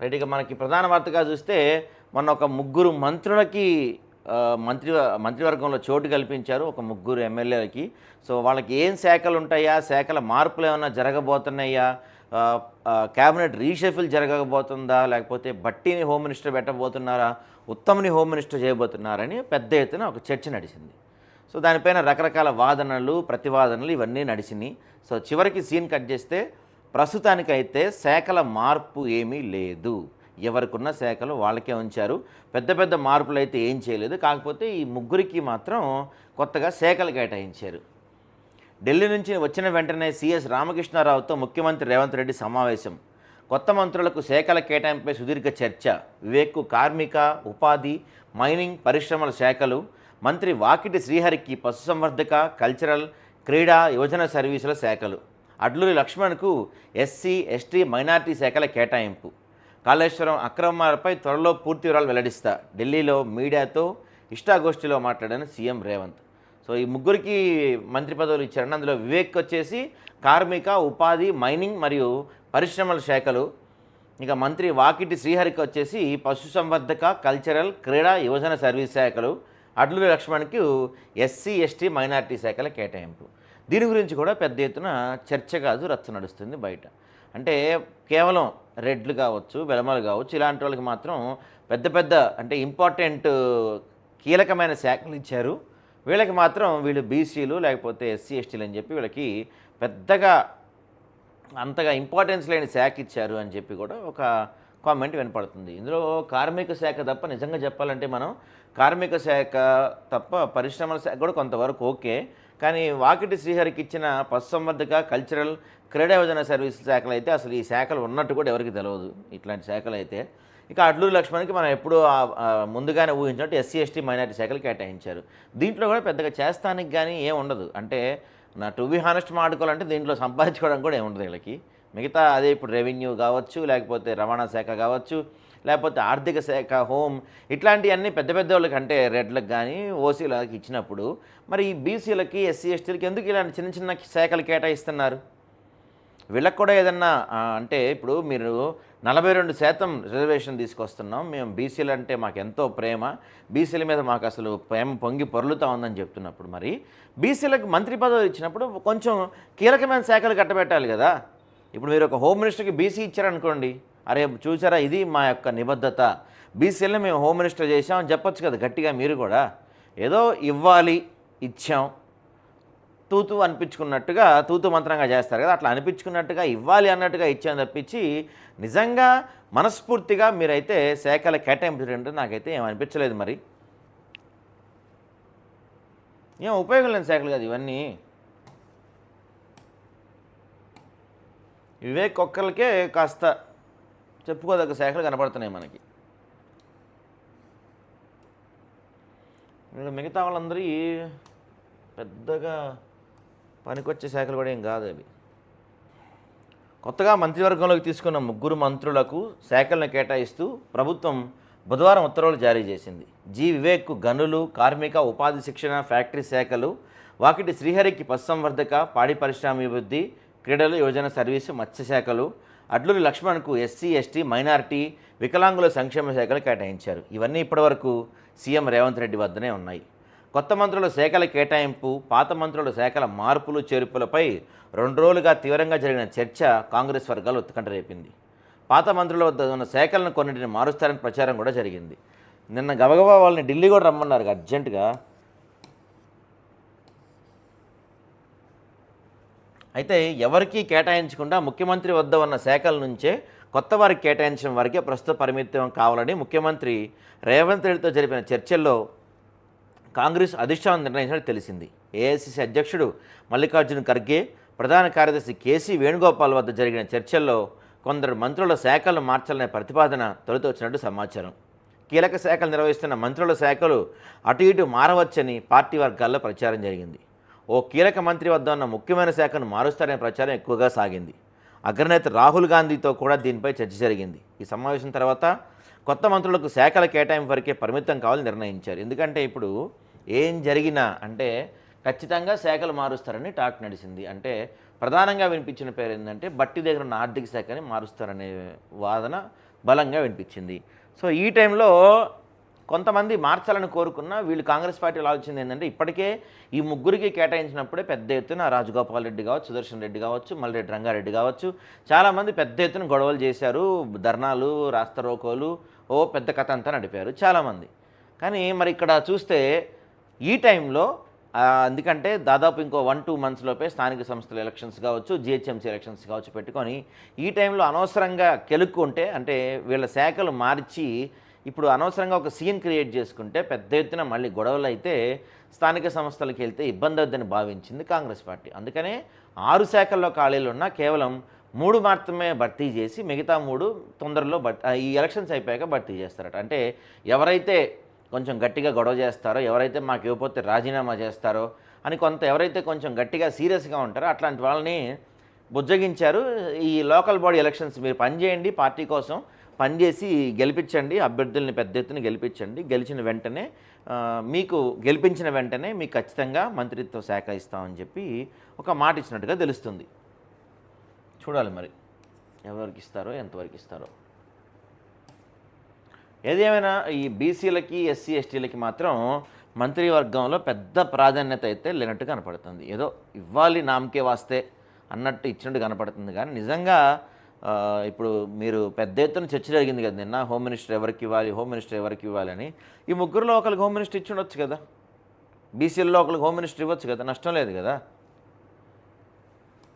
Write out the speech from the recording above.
Right ఇక మనకి ప్రధాన వార్తగా చూస్తే మొన్న ఒక ముగ్గురు మంత్రులకి మంత్రి మంత్రివర్గంలో చోటు కల్పించారు ఒక ముగ్గురు ఎమ్మెల్యేలకి. సో వాళ్ళకి ఏం శాఖలు ఉంటాయా? శాఖల మార్పులు ఏమైనా జరగబోతున్నాయా? క్యాబినెట్ రీషఫిల్ జరగబోతుందా? లేకపోతే బట్టిని హోమ్ మినిస్టర్ పెట్టబోతున్నారా? ఉత్తమ్ని హోమ్ మినిస్టర్ చేయబోతున్నారని పెద్ద ఎత్తున ఒక చర్చ నడిచింది. సో దానిపైన రకరకాల వాదనలు ప్రతివాదనలు ఇవన్నీ నడిచినాయి. సో చివరికి సీన్ కట్ చేస్తే ప్రస్తుతానికైతే శాఖల మార్పు ఏమీ లేదు. ఎవరికున్న శాఖలు వాళ్ళకే ఉంచారు. పెద్ద పెద్ద మార్పులు అయితే ఏం చేయలేదు. కాకపోతే ఈ ముగ్గురికి మాత్రం కొత్తగా శాఖలు కేటాయించారు. ఢిల్లీ నుంచి వచ్చిన వెంటనే సీఎస్ రామకృష్ణారావుతో ముఖ్యమంత్రి రేవంత్ రెడ్డి సమావేశం. కొత్త మంత్రులకు శాఖల కేటాయింపై సుదీర్ఘ చర్చ. వివేక్కు కార్మిక ఉపాధి మైనింగ్ పరిశ్రమల శాఖలు మంత్రి వాకిటి శ్రీహరికి పశుసంవర్ధక కల్చరల్ క్రీడా యువజన సర్వీసుల శాఖలు. అడ్లూరి లక్ష్మణ్కు ఎస్సీ ఎస్టీ మైనార్టీ శాఖల కేటాయింపు. కాళేశ్వరం అక్రమాలపై త్వరలో పూర్తి వివరాలు వెల్లడిస్తా. ఢిల్లీలో మీడియాతో ఇష్టాగోష్ఠిలో మాట్లాడిన సీఎం రేవంత్. సో ఈ ముగ్గురికి మంత్రి పదవులు ఇచ్చారని అందులో వివేక్ వచ్చేసి కార్మిక ఉపాధి మైనింగ్ మరియు పరిశ్రమల శాఖలు. ఇక మంత్రి వాకిటి శ్రీహరికి వచ్చేసి పశుసంవర్ధక కల్చరల్ క్రీడా యువజన సర్వీస్ శాఖలు. అడ్లూరి లక్ష్మణ్కి ఎస్సీ ఎస్టీ మైనార్టీ శాఖల కేటాయింపు. దీని గురించి కూడా పెద్ద ఎత్తున చర్చ కాదు రచ్చ నడుస్తుంది బయట. అంటే కేవలం రెడ్లు కావచ్చు బెలమలు కావచ్చు ఇలాంటి వాళ్ళకి మాత్రం పెద్ద పెద్ద అంటే ఇంపార్టెంట్ కీలకమైన శాఖలు ఇచ్చారు. వీళ్ళకి మాత్రం వీళ్ళు బీసీలు లేకపోతే ఎస్సీ ఎస్టీలు అని చెప్పి వీళ్ళకి పెద్దగా అంతగా ఇంపార్టెన్స్ లేని శాఖ ఇచ్చారు అని చెప్పి కూడా ఒక కామెంట్ వినపడుతుంది. ఇందులో కార్మిక శాఖ తప్ప నిజంగా చెప్పాలంటే మనం కార్మిక శాఖ తప్ప పరిశ్రమల శాఖ కూడా కొంతవరకు ఓకే. కానీ వాకిటి శ్రీహరికి ఇచ్చిన పశుసంవర్ధక కల్చరల్ క్రీడాయోజన సర్వీస్ శాఖలు అయితే అసలు ఈ శాఖలు ఉన్నట్టు కూడా ఎవరికి తెలియదు ఇట్లాంటి శాఖలు అయితే. ఇక అడ్లూరు లక్ష్మణ్కి మనం ఎప్పుడూ ముందుగానే ఊహించినట్టు ఎస్సీ ఎస్టీ మైనార్టీ శాఖలు కేటాయించారు. దీంట్లో కూడా పెద్దగా చేస్తానికి కానీ ఏం ఉండదు. అంటే నా టు బి హానెస్ట్ మాడుకోవాలంటే దీంట్లో సంపాదించుకోవడం కూడా ఏముండదు ఉండదు వీళ్ళకి. మిగతా అదే ఇప్పుడు రెవెన్యూ కావచ్చు లేకపోతే రవాణా శాఖ కావచ్చు లేకపోతే ఆర్థిక శాఖ హోమ్ ఇట్లాంటివన్నీ పెద్ద పెద్ద వాళ్ళకి అంటే రెడ్లకు కానీ ఓసీలకి ఇచ్చినప్పుడు మరి ఈ బీసీలకి ఎస్సీ ఎస్టీలకి ఎందుకు ఇలాంటి చిన్న చిన్న శాఖలు కేటాయిస్తున్నారు? వీళ్ళకి కూడా ఏదన్నా అంటే ఇప్పుడు మీరు నలభై రెండు శాతం రిజర్వేషన్ తీసుకొస్తున్నాం మేము బీసీలు అంటే మాకు ఎంతో ప్రేమ బీసీల మీద మాకు అసలు ప్రేమ పొంగి పొర్లుతా ఉందని చెప్తున్నప్పుడు మరి బీసీలకు మంత్రి పదవి ఇచ్చినప్పుడు కొంచెం కీలకమైన శాఖలు కట్టబెట్టాలి కదా. ఇప్పుడు మీరు ఒక హోమ్ మినిస్టర్కి బీసీ ఇచ్చారనుకోండి అరే చూసారా? ఇది మా యొక్క నిబద్ధత. బీసీలని మేము హోమ్ మినిస్టర్ చేసామని చెప్పొచ్చు కదా గట్టిగా మీరు కూడా. ఏదో ఇవ్వాలి ఇచ్చాం. తూతు అనిపించుకున్నట్టుగా తూతు మంత్రంగా చేస్తారు కదా అట్లా అనిపించుకున్నట్టుగా ఇవ్వాలి అన్నట్టుగా ఇచ్చాను తప్పించి నిజంగా మనస్ఫూర్తిగా మీరైతే శాఖల కేటాయింపు నాకైతే ఏం అనిపించలేదు మరి. ఏం ఉపయోగం లేని శాఖలు కదా ఇవన్నీ. వివేక్ ఒక్కరికే కాస్త చెప్పుకోదగ్గ శాఖలు కనపడుతున్నాయి మనకి. మిగతా వాళ్ళందరూ పెద్దగా పనికొచ్చే శాఖలు కూడా ఏం కాదు అవి. కొత్తగా మంత్రివర్గంలోకి తీసుకున్న ముగ్గురు మంత్రులకు శాఖలను కేటాయిస్తూ ప్రభుత్వం బుధవారం ఉత్తర్వులు జారీ చేసింది. జి. వివేక్కు గనులు కార్మిక ఉపాధి శిక్షణ ఫ్యాక్టరీ శాఖలు వాకిటి శ్రీహరికి పశుసంవర్ధక పాడి పరిశ్రమాభివృద్ధి క్రీడలు యోజన సర్వీసు మత్స్య శాఖలు అడ్లూరి లక్ష్మణ్కు ఎస్సీ ఎస్టీ మైనారిటీ వికలాంగుల సంక్షేమ శాఖలు కేటాయించారు. ఇవన్నీ ఇప్పటివరకు సీఎం రేవంత్ రెడ్డి వద్దనే ఉన్నాయి. కొత్త మంత్రుల శాఖల కేటాయింపు పాత మంత్రుల శాఖల మార్పులు చేర్పులపై రెండు రోజులుగా తీవ్రంగా జరిగిన చర్చ కాంగ్రెస్ వర్గాలు ఉత్కంఠ రేపింది. పాత మంత్రుల వద్ద ఉన్న శాఖలను కొన్నింటిని మారుస్తారని ప్రచారం కూడా జరిగింది. నిన్న గబగబా వాళ్ళని ఢిల్లీ కూడా రమ్మన్నారు. అర్జెంటుగా అయితే ఎవరికీ కేటాయించకుండా ముఖ్యమంత్రి వద్ద ఉన్న శాఖల నుంచే కొత్త వారికి కేటాయించడం వరకే ప్రస్తుత పరిమితం కావాలని ముఖ్యమంత్రి రేవంత్ రెడ్డితో జరిపిన చర్చల్లో కాంగ్రెస్ అధిష్టానం నిర్ణయించినట్టు తెలిసింది. ఏఐసిసి అధ్యక్షుడు మల్లికార్జున్ ఖర్గే ప్రధాన కార్యదర్శి కేసీ వేణుగోపాల్ వద్ద జరిగిన చర్చల్లో కొందరు మంత్రుల శాఖలు మార్చాలనే ప్రతిపాదన తొలుత వచ్చినట్టు సమాచారం. కీలక శాఖలు నిర్వహిస్తున్న మంత్రుల శాఖలు అటు ఇటు మారవచ్చని పార్టీ వర్గాల్లో ప్రచారం జరిగింది. ఓ కీలక మంత్రి వద్ద ఉన్న ముఖ్యమైన శాఖను మారుస్తారనే ప్రచారం ఎక్కువగా సాగింది. అగ్రనేత రాహుల్ గాంధీతో కూడా దీనిపై చర్చ జరిగింది. ఈ సమావేశం తర్వాత కొత్త మంత్రులకు శాఖల కేటాయింపు వరకే పరిమితం కావాలని నిర్ణయించారు. ఎందుకంటే ఇప్పుడు ఏం జరిగినా అంటే ఖచ్చితంగా శాఖలు మారుస్తారని టాక్ నడిచింది. అంటే ప్రధానంగా వినిపించిన పేరు ఏంటంటే బట్టి దగ్గర ఉన్న ఆర్థిక శాఖని మారుస్తారనే వాదన బలంగా వినిపించింది. సో ఈ టైంలో కొంతమంది మార్చాలని కోరుకున్న వీళ్ళు కాంగ్రెస్ పార్టీలో ఆలోచన ఏంటంటే ఇప్పటికే ఈ ముగ్గురికి కేటాయించినప్పుడే పెద్ద ఎత్తున రాజగోపాల్ రెడ్డి కావచ్చు సుదర్శన్ రెడ్డి కావచ్చు మల్రెడ్డి రంగారెడ్డి కావచ్చు చాలామంది పెద్ద ఎత్తున గొడవలు చేశారు ధర్నాలు రాస్తరోకోలు ఓ పెద్ద కథ అంతా నడిపారు చాలామంది. కానీ మరి ఇక్కడ చూస్తే ఈ టైంలో ఎందుకంటే దాదాపు ఇంకో వన్ టూ మంత్స్ లోపే స్థానిక సంస్థల ఎలక్షన్స్ కావచ్చు జిహెచ్ఎంసీ ఎలక్షన్స్ కావచ్చు పెట్టుకొని ఈ టైంలో అనవసరంగా కెలుక్కుంటే అంటే వీళ్ళ శాఖలు మార్చి ఇప్పుడు అనవసరంగా ఒక సీన్ క్రియేట్ చేసుకుంటే పెద్ద ఎత్తున మళ్ళీ గొడవలు అయితే స్థానిక సంస్థలకు వెళ్తే ఇబ్బంది అవుద్దని భావించింది కాంగ్రెస్ పార్టీ. అందుకనే ఆరు శాఖల్లో ఖాళీలు ఉన్నా కేవలం మూడు మాత్రమే భర్తీ చేసి మిగతా మూడు తొందరలో ఈ ఎలక్షన్స్ అయిపోయాక భర్తీ చేస్తారట. అంటే ఎవరైతే కొంచెం గట్టిగా గొడవ చేస్తారో ఎవరైతే మాకు ఇవ్వకపోతే రాజీనామా చేస్తారో అని కొంత ఎవరైతే కొంచెం గట్టిగా సీరియస్గా ఉంటారో అట్లాంటి వాళ్ళని బుజ్జగించారు. ఈ లోకల్ బాడీ ఎలక్షన్స్ మీరు పనిచేయండి పార్టీ కోసం పనిచేసి గెలిపించండి అభ్యర్థుల్ని పెద్ద ఎత్తున గెలిపించండి. గెలిచిన వెంటనే మీకు గెలిపించిన వెంటనే మీకు ఖచ్చితంగా మంత్రిత్వ శాఖ ఇస్తామని చెప్పి ఒక మాట ఇచ్చినట్టుగా తెలుస్తుంది. చూడాలి మరి ఎవరికి ఇస్తారో ఎంతవరకు ఇస్తారో. ఏదేమైనా ఈ బీసీలకి ఎస్సీ ఎస్టీలకి మాత్రం మంత్రివర్గంలో పెద్ద ప్రాధాన్యత అయితే లేనట్టు కనపడుతుంది. ఏదో ఇవ్వాలి నామకే వాస్తే అన్నట్టు ఇచ్చినట్టు కనపడుతుంది. కానీ నిజంగా ఇప్పుడు మీరు పెద్ద ఎత్తున చర్చ జరిగింది కదా నిన్న హోమ్ మినిస్టర్ ఎవరికి ఇవ్వాలి హోమ్ మినిస్టర్ ఎవరికి ఇవ్వాలని ఈ ముగ్గురులో ఒకరికి హోమ్ మినిస్టర్ ఇచ్చి ఉండొచ్చు కదా. బీసీల్లో ఒకరికి హోమ్ మినిస్టర్ ఇవ్వచ్చు కదా నష్టం లేదు కదా.